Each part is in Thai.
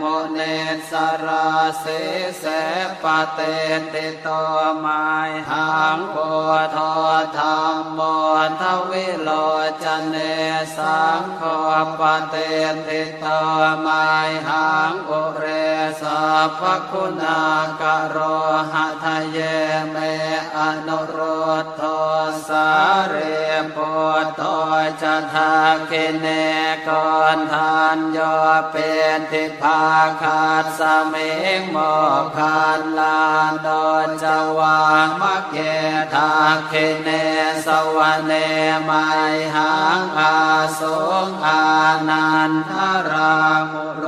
มเนสราเสเสปเตติโตมายหังโพธธรรมโมทวิโลจเนสังโฆปเตติโตมายหังอุเรสัพคุณากโรหะทะเยเมอนุโรธโทสาเรโพโตจะทาคิเนกอนทานโยเป็นทิพาคาดสเมงโมคานลานดอนจวามะเกทาคิเนสวะเนไมหังอาสงอานันทรามุโร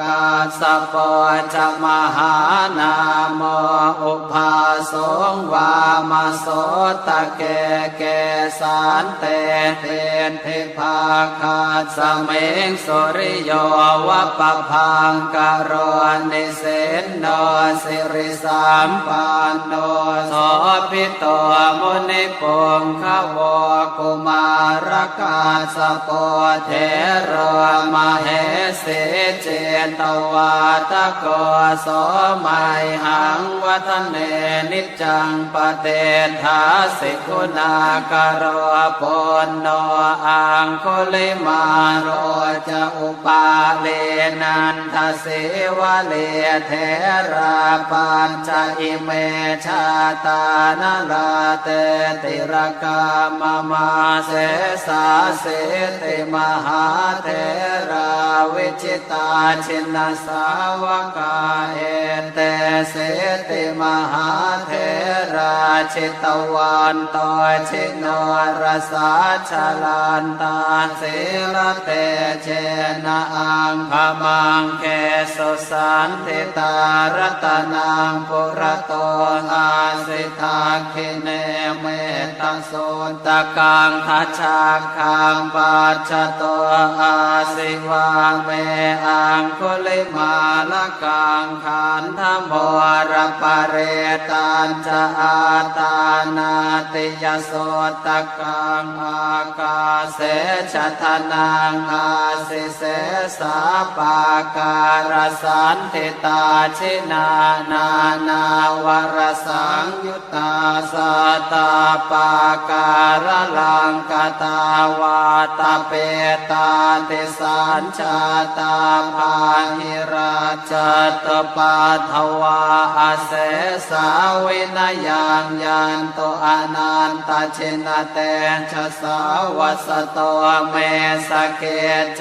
กาสปอจมหานามอุปาสงวามาโสตะเกเกสานเตเทนเทพาคาสเมงสุริโยวะปะพังกะโรนิเสนโนสิริสามปานโนโสพิโตมุนิปงขวกุมารกาสโปเทรมาเหสิเจตวาตโกโสมัยหังวัฒเนนิจจังปเตทาสิกุณากโรปนโนอังคุลิมาโรจะอุปาเลนันทเสวะเลเทราปัญจอิเมชาตานลาเตติรกามมาเสสาเสติมหาเทราวิจิตาชินสาวกาเอเตเสติมหาเทราชิตวันตชิโนรสาชลันตาเสิลเตเจนะอังพมังเกสุสันติตารตนังปุระโตอาสิทาคิเนเมตโสตะกังทัชชาคังปัจจโตอาสิวาเมอังคุลิมาลกังขันธโมรปะเรตันจะอาตานาติยโสตะกังอากาเสชทนังอาสิเสสาปาการสันติตาชินานานาวรสังยุตตาสตาปาการลังกตาวาตาเปตาติสัญชาตาภาหิ ราชตปาทวาอาเสสาวินยังยันโตอนันตเชนเตชะสาวัสโตเมสเกเจ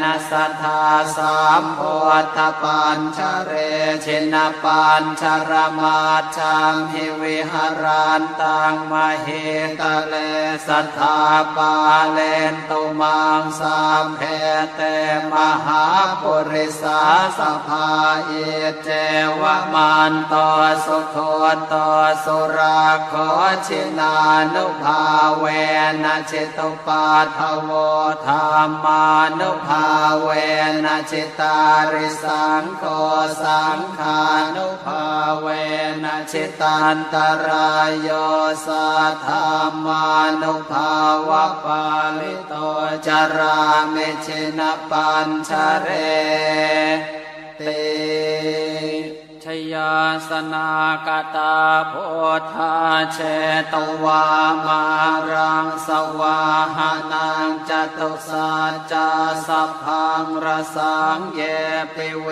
นะสัทธาสามโพธปัญชเรชินปัญชรมาชังหิวิหารันตังมเหตเลสัทธาปาเลนตุมังสามเพเตมหาปุริสาสภาเอเจวมันตสุโคตสุราขอชินานุภาเวนะจิตุปาทโวธรรมานุภาเวนะจิตาริสังโฆสังขานุภาเวนะจิตันตรายโยสัทธามานุภาวะปาลิโตจารามิชินปัญชเร ติชยาสนากตาโพธาเชตวามารังสวาหานังจตุสัจาสัพพังรสังเยปิเว